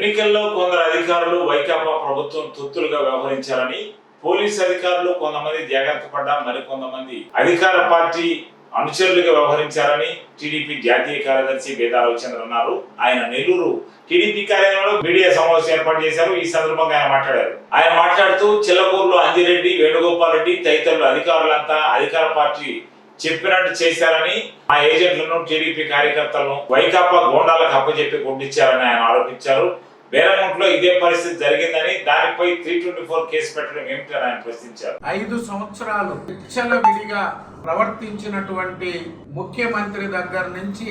ఎన్నికల్లో కొందరు అధికారులు వైకాపా ప్రభుత్వం తొత్తులుగా వ్యవహరించారని పోలీస్ అధికారులు కొంతమంది జాగ్రత్త పడ్డా మరికొంతమంది అధికార పార్టీ అనుచరులుగా వ్యవహరించారని టీడీపీ జాతీయ కార్యదర్శి బేదా రవిచంద్ర అన్నారు. ఆయన నెల్లూరు టీడీపీ కార్యాలయంలో మీడియా సమావేశం ఏర్పాటు చేశారు. ఈ సందర్భంగా ఆయన మాట్లాడారు. ఆయన మాట్లాడుతూ చిల్లకూరులో అంజిరెడ్డి వేణుగోపాల్ రెడ్డి తదితరులు అధికారులంతా అధికార పార్టీ చెప్పినట్టు చేశారని ఆ ఏజెంట్లను టీడీపీ కార్యకర్తలను వైకాపా గోండాలకు అప్పచెప్పి కొట్టించారని ఆయన ఆరోపించారు. బేరగుంట్లో ఇదే పరిస్థితి జరిగిందని దానిపై త్రీ ట్వంటీ ఫోర్ కేసు పెట్టడం ఏమిటని ఆయన ప్రశ్నించారు. ఐదు సంవత్సరాలు విచ్చల విడిగా ప్రవర్తించినటువంటి ముఖ్యమంత్రి దగ్గర నుంచి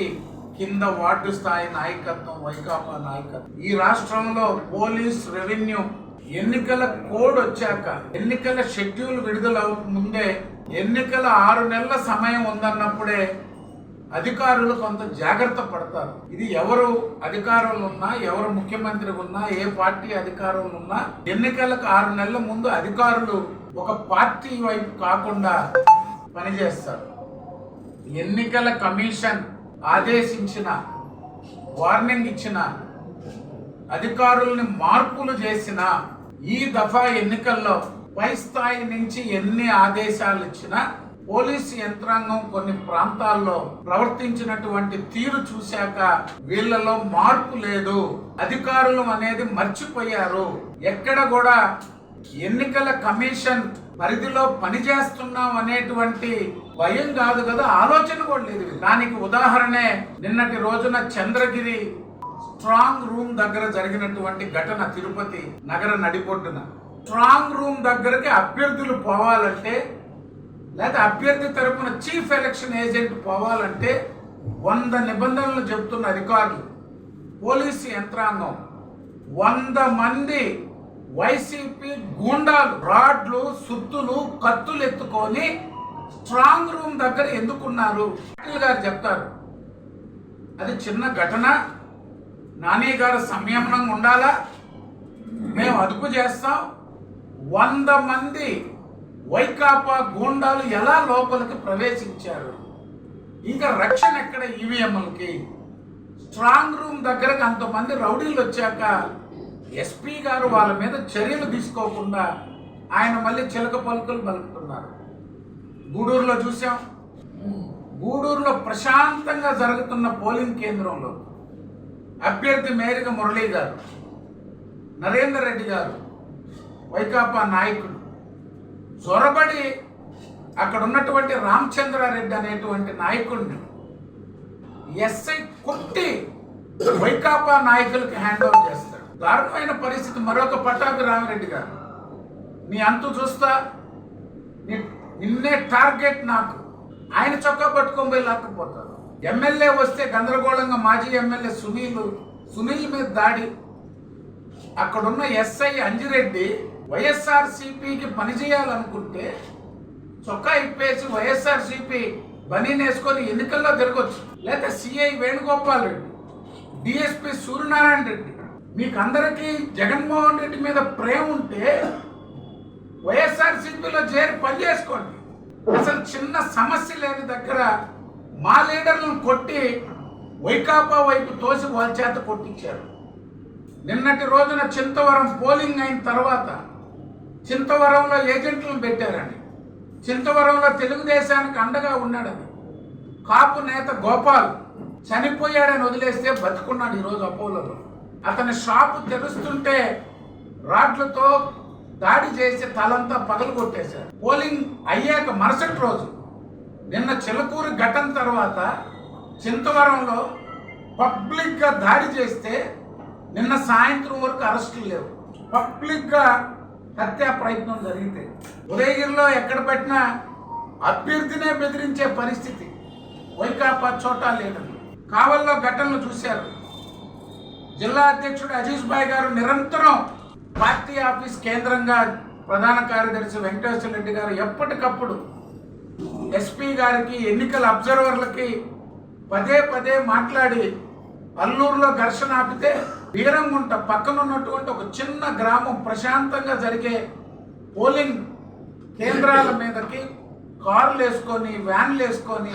కింద వార్డు స్థాయి నాయకత్వం వైకాపా నాయకత్వం. ఈ రాష్ట్రంలో పోలీస్ రెవెన్యూ ఎన్నికల కోడ్ వచ్చాక ఎన్నికల షెడ్యూల్ విడుదల ముందే ఎన్నికల ఆరు నెలల సమయం ఉందన్నప్పుడే అధికారులు కొంత జాగ్రత్త పడతారు. ఇది ఎవరు అధికారంలో ఉన్నా ఎవరు ముఖ్యమంత్రి ఉన్నా ఏ పార్టీ అధికారంలో ఉన్నా ఎన్నికలకు ఆరు నెలల ముందు అధికారులు ఒక పార్టీ వైపు కాకుండా పనిచేస్తారు. ఎన్నికల కమిషన్ ఆదేశించిన వార్నింగ్ ఇచ్చిన అధికారుల్ని మార్పులు చేసిన ఈ దఫా ఎన్నికల్లో పై స్థాయి నుంచి ఎన్ని ఆదేశాలు ఇచ్చినా పోలీసు యంత్రాంగం కొన్ని ప్రాంతాల్లో ప్రవర్తించినటువంటి తీరు చూశాక వీళ్ళలో మార్పు లేదు. అధికారులు అనేది మర్చిపోయారు. ఎక్కడ కూడా ఎన్నికల కమిషన్ పరిధిలో పనిచేస్తున్నాం అనేటువంటి భయం కాదు కదా ఆలోచన కూడా లేదు దానికి ఉదాహరణే నిన్నటి రోజున చంద్రగిరి స్ట్రాంగ్ రూమ్ దగ్గర జరిగినటువంటి ఘటన తిరుపతి నగర నడిపొడ్డున స్ట్రాంగ్ రూమ్ దగ్గరకి అభ్యర్థులు పోవాలంటే లేదా అభ్యర్థి తరపున చీఫ్ ఎలక్షన్ ఏజెంట్ పోవాలంటే వంద నిబంధనలు చెబుతున్న అధికారులు పోలీసు యంత్రాంగం. వంద మంది వైసీపీ గూండాలు రాడ్లు సుత్తులు కత్తులు ఎత్తుకొని స్ట్రాంగ్ రూమ్ దగ్గర ఎందుకున్నారు? పాటిల్ గారు చెప్తారు. అది చిన్న ఘటన నాని గారు సంయమనంగా ఉండాలా? మేము అదుపు చేస్తాం. వంద మంది వైకాపా గూండాలు ఎలా లోపలికి ప్రవేశించారు? ఇంకా రక్షణ ఎక్కడ ఈవీఎంలకి? స్ట్రాంగ్ రూమ్ దగ్గరకు అంతమంది రౌడీలు వచ్చాక ఎస్పీ గారు వాళ్ళ మీద చర్యలు తీసుకోకుండా ఆయన మళ్ళీ చిలక పలుకులు పలుకుతున్నారు. గూడూరులో చూసాం గూడూరులో ప్రశాంతంగా జరుగుతున్న పోలింగ్ కేంద్రంలో అభ్యర్థి మేరిక మురళీ గారు నరేందర్ రెడ్డి గారు వైకాపా నాయకుడు జొరబడి అక్కడ ఉన్నటువంటి రామచంద్రారెడ్డి అనేటువంటి నాయకుడిని ఎస్ఐ కొట్టి వైకాపా నాయకులకి హ్యాండ్ ఓవర్ చేస్తాడు. దారుణమైన పరిస్థితి. మరొక పటాపి రామిరెడ్డి గారు. నీ అంతు చూస్తా నీ నిన్నే టార్గెట్ నాకు. ఆయన చొక్కా పట్టుకొని పోయి లాక్కుపోతారు. ఎమ్మెల్యే వస్తే గందరగోళంగా మాజీ ఎమ్మెల్యే సునీల్ సునీల్ మీద దాడి. అక్కడున్న ఎస్ఐ అంజిరెడ్డి వైఎస్ఆర్ సిపికి పనిచేయాలనుకుంటే చొక్కా ఇప్పేసి వైఎస్ఆర్ సిపి వేసుకొని ఎన్నికల్లో తిరగొచ్చు. లేదా సిఐ వేణుగోపాల్ రెడ్డి డిఎస్పి సూర్యనారాయణ రెడ్డి మీకు అందరికీ జగన్మోహన్ రెడ్డి మీద ప్రేమ ఉంటే వైఎస్ఆర్ సిపిలో చేరి పని చేసుకోండి. అసలు చిన్న సమస్య లేని దగ్గర మా లీడర్లను కొట్టి వైకాపా వైపు తోసి వాళ్ళ చేత కొట్టించారు. నిన్నటి రోజున చింతవరం పోలింగ్ అయిన తర్వాత చింతవరంలో ఏజెంట్లను పెట్టారని. చింతవరంలో తెలుగుదేశానికి అండగా ఉన్నాడని. కాపు నేత గోపాల్ చనిపోయాడని వదిలేస్తే బతుకున్నాడు ఈరోజు అపోలోలో. అతని షాపు తెరుస్తుంటే రాడ్లతో దాడి చేసి తలంతా పగలు కొట్టేశారు పోలింగ్ అయ్యాక మరుసటి రోజు నిన్న చిలకూరు ఘటన తర్వాత చింతవరంలో పబ్లిక్గా దాడి చేస్తే నిన్న సాయంత్రం వరకు అరెస్టులు లేవు. పబ్లిక్గా హత్యా ప్రయత్నం జరిగితే ఉదయగిరిలో ఎక్కడ పెట్టినా అభ్యర్థినే బెదిరించే పరిస్థితి వైకాపా చోట లేదని. కావల్లో ఘటనలు చూశారు. జిల్లా అధ్యక్షుడు అజీజ్ భాయ్ గారు నిరంతరం పార్టీ ఆఫీస్ కేంద్రంగా ప్రధాన కార్యదర్శి వెంకటేశ్వర రెడ్డి గారు ఎప్పటికప్పుడు ఎస్పీ గారికి ఎన్నికల అబ్జర్వర్లకి పదే పదే మాట్లాడి అల్లూరులో ఘర్షణ ఆపితే వీరంగుంట పక్కన ఉన్నటువంటి ఒక చిన్న గ్రామం ప్రశాంతంగా జరిగే పోలింగ్ కేంద్రాల మీదకి కార్లు వేసుకొని వ్యాన్లు వేసుకొని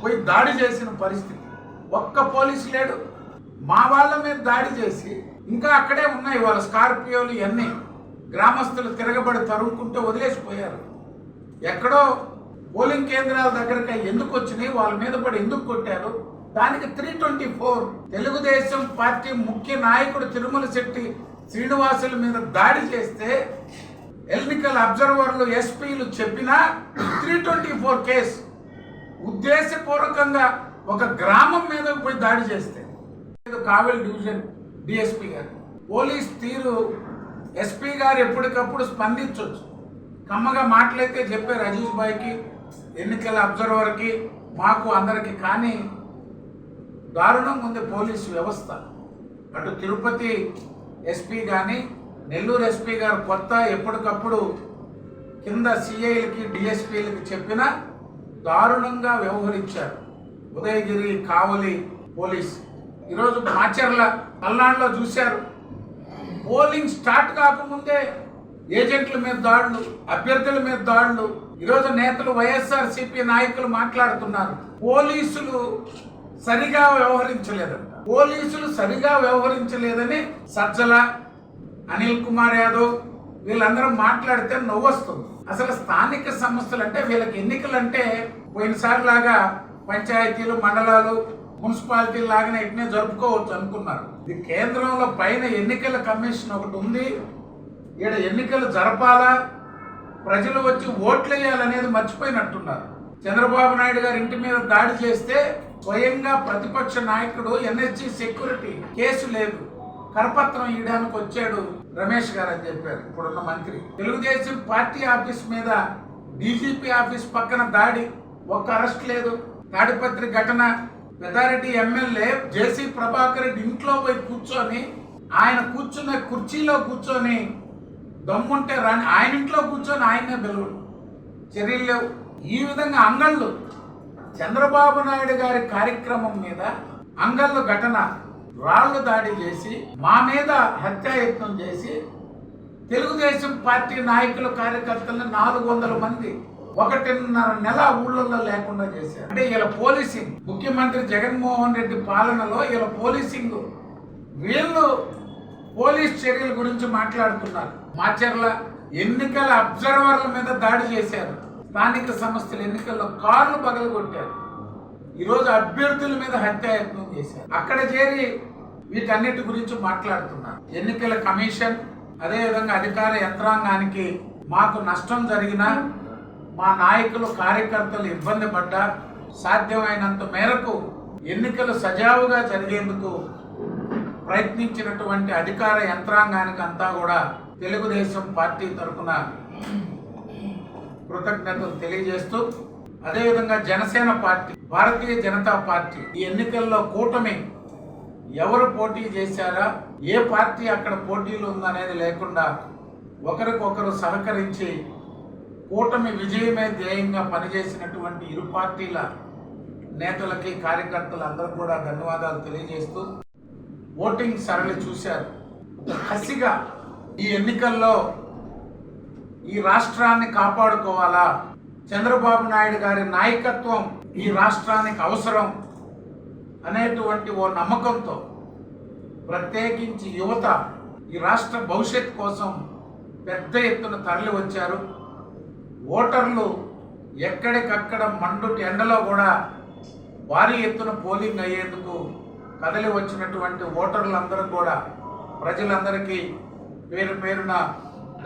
పోయి దాడి చేసిన పరిస్థితి. ఒక్క పోలీసు లేడు. మా వాళ్ళ మీద దాడి చేసి ఇంకా అక్కడే ఉన్నాయి వాళ్ళ స్కార్పియోలు ఇవన్నీ. గ్రామస్తులు తిరగబడి తరుముకుంటూ వదిలేసిపోయారు. ఎక్కడో పోలింగ్ కేంద్రాల దగ్గరకి ఎందుకు వచ్చినాయి? వాళ్ళ మీద పడి ఎందుకు కొట్టారు? దానికి three twenty four Telugu Desam party ముఖ్య నాయకుడు తిరుమల శెట్టి శ్రీనివాసుల మీద దాడి చేస్తే ఎన్నికల అబ్జర్వర్లు ఎస్పీలు చెప్పినా త్రీ ట్వంటీ ఫోర్ కేసు ఉద్దేశపూర్వకంగా ఒక గ్రామం మీద పోయి దాడి చేస్తే. కావలి డివిజన్ డిఎస్పీ గారు. పోలీస్ తీరు ఎస్పీ గారు ఎప్పటికప్పుడు స్పందించవచ్చు కమ్మగా మాటలైతే చెప్పారు అజీజ్ భాయ్కి ఎన్నికల అబ్జర్వర్కి మాకు అందరికి. కానీ దారుణంగా ఉంది పోలీసు వ్యవస్థ. అటు తిరుపతి ఎస్పీ కానీ నెల్లూరు ఎస్పీ గారు కొత్త ఎప్పటికప్పుడు కింద సిఐలకి డిఎస్పీలకి చెప్పిన దారుణంగా వ్యవహరించారు. ఉదయగిరి కావలి పోలీస్. ఈరోజు మాచర్ల పల్నాడులో చూశారు. పోలింగ్ స్టార్ట్ కాకముందే ఏజెంట్ల మీద దాడులు అభ్యర్థుల మీద దాడులు. ఈరోజు నేతలు వైఎస్ఆర్ సిపి నాయకులు మాట్లాడుతున్నారు. పోలీసులు సరిగా వ్యవహరించలేదంట. పోలీసులు సరిగా వ్యవహరించలేదని సజ్జల అనిల్ కుమార్ యాదవ్ వీళ్ళందరూ మాట్లాడితే నవ్వొస్తుంది. అసలు స్థానిక సంస్థలు అంటే వీళ్ళకి ఎన్నికలు అంటే పోయినసారి లాగా పంచాయతీలు మండలాలు మున్సిపాలిటీ లాగానే ఇట్నే జరుపుకోవచ్చు అనుకున్నారు. ఇది కేంద్రంలో పైన ఎన్నికల కమిషన్ ఒకటి ఉంది. ఇక్కడ ఎన్నికలు జరపాలా? ప్రజలు వచ్చి ఓట్లు వేయాలనేది మర్చిపోయినట్టున్నారు. చంద్రబాబు నాయుడు గారి ఇంటి మీద దాడి చేస్తే స్వయంగా ప్రతిపక్ష నాయకుడు ఎన్ఎస్జి సెక్యూరిటీ కేసు లేదు. కరపత్రం ఇవ్వడానికి వచ్చాడు రమేష్ గారు అని చెప్పారు ఇప్పుడున్న మంత్రి. తెలుగుదేశం పార్టీ ఆఫీస్ మీద డీజీపీ ఆఫీస్ పక్కన దాడి ఒక్క అరెస్ట్ లేదు. తాడిపత్రి ఘటన పెద్దారెడ్డి ఎమ్మెల్యే జేసీ ప్రభాకర్ రెడ్డి ఇంట్లో పోయి కూర్చొని ఆయన కూర్చున్న కుర్చీలో కూర్చొని దమ్ముంటే రాని ఆయన ఇంట్లో కూర్చొని ఆయనే బెలవడు చర్యలు లేవు. ఈ విధంగా అంగళ్ళు చంద్రబాబు నాయుడు గారి కార్యక్రమం మీద అంగళ్ళు ఘటన రాళ్ళు దాడి చేసి మా మీద హత్యాయత్నం చేసి తెలుగుదేశం పార్టీ నాయకులు కార్యకర్తలను నాలుగు వందల మంది ఒకటిన్నర నెల ఊళ్ళల్లో లేకుండా చేశారు. అంటే ఇలా పోలీసింగ్ ముఖ్యమంత్రి జగన్మోహన్ రెడ్డి పాలనలో ఇలా పోలీసింగ్ వీళ్ళు పోలీస్ చర్యల గురించి మాట్లాడుతున్నారు. మాచర్ల ఎన్నికల అబ్జర్వర్ల మీద దాడి చేశారు. స్థానిక సంస్థల ఎన్నికల్లో కార్లు పగలగొట్టారు. ఈరోజు అభ్యర్థుల మీద హత్యాయత్నం చేశారు. అక్కడ చేరి వీటన్నిటి గురించి మాట్లాడుతున్నారు. ఎన్నికల కమిషన్ అదేవిధంగా అధికార యంత్రాంగానికి మాకు నష్టం జరిగినా మా నాయకులు కార్యకర్తలు ఇబ్బంది పడ్డా సాధ్యమైనంత మేరకు ఎన్నికలు సజావుగా జరిగేందుకు ప్రయత్నించినటువంటి అధికార యంత్రాంగానికి అంతా కూడా తెలుగుదేశం పార్టీ తరఫున కృతజ్ఞతలు తెలియజేస్తూ అదేవిధంగా జనసేన పార్టీ భారతీయ జనతా పార్టీ ఈ ఎన్నికల్లో కూటమి ఎవరు పోటీ చేశారా ఏ పార్టీ అక్కడ పోటీలు ఉందనేది లేకుండా ఒకరికొకరు సహకరించి కూటమి విజయమే ధ్యేయంగా పనిచేసినటువంటి ఇరు పార్టీల నేతలకి కార్యకర్తలు అందరూ కూడా ధన్యవాదాలు తెలియజేస్తూ ఓటింగ్ సరళి చూశారు. కసిగా ఈ ఎన్నికల్లో ఈ రాష్ట్రాన్ని కాపాడుకోవాలా? చంద్రబాబు నాయుడు గారి నాయకత్వం ఈ రాష్ట్రానికి అవసరం అనేటువంటి ఓ నమ్మకంతో ప్రత్యేకించి యువత ఈ రాష్ట్ర భవిష్యత్ కోసం పెద్ద ఎత్తున తరలి వచ్చారు ఓటర్లు ఎక్కడికక్కడ మండుటి ఎండలో కూడా భారీ ఎత్తున పోలింగ్ అయ్యేందుకు కదలి వచ్చినటువంటి ఓటర్లందరూ కూడా ప్రజలందరికీ పేరు పేరున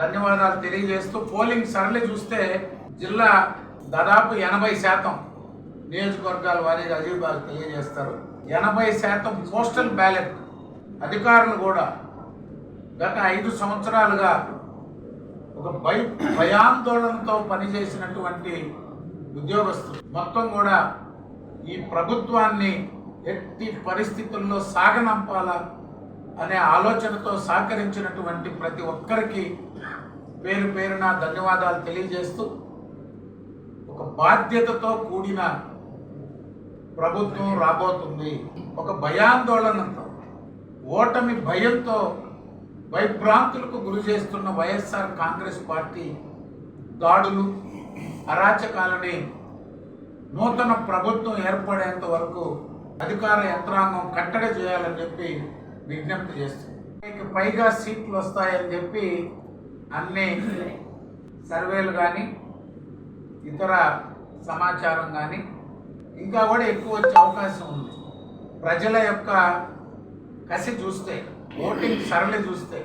ధన్యవాదాలు తెలియజేస్తూ పోలింగ్ సరళి చూస్తే జిల్లా దాదాపు ఎనభై శాతం నియోజకవర్గాల వారీగా అజీబ్ తెలియజేస్తారు. ఎనభై శాతం పోస్టల్ బ్యాలెట్ అధికారులు కూడా గత ఐదు సంవత్సరాలుగా ఒక భయ భయాందోళనతో పనిచేసినటువంటి ఉద్యోగస్తులు. మొత్తం కూడా ఈ ప్రభుత్వాన్ని ఎట్టి పరిస్థితుల్లో సాగనంపాలా అనే ఆలోచనతో సహకరించినటువంటి ప్రతి ఒక్కరికి పేరు పేరున ధన్యవాదాలు తెలియజేస్తూ ఒక బాధ్యతతో కూడిన ప్రభుత్వం రాబోతుంది. ఒక భయాందోళనతో ఓటమి భయంతో భయభ్రాంతులకు గురి చేస్తున్న వైఎస్ఆర్ కాంగ్రెస్ పార్టీ దాడులు అరాచకాలని నూతన ప్రభుత్వం ఏర్పడేంత వరకు అధికార యంత్రాంగం కట్టడి చేయాలని చెప్పి విజ్ఞప్తి చేస్తుంది. పైగా సీట్లు వస్తాయని చెప్పి అన్ని సర్వేలు కానీ ఇతర సమాచారం కానీ ఇంకా కూడా ఎక్కువ వచ్చే అవకాశం ఉంది. ప్రజల యొక్క కసి చూస్తే ఓటింగ్ సరళి చూస్తే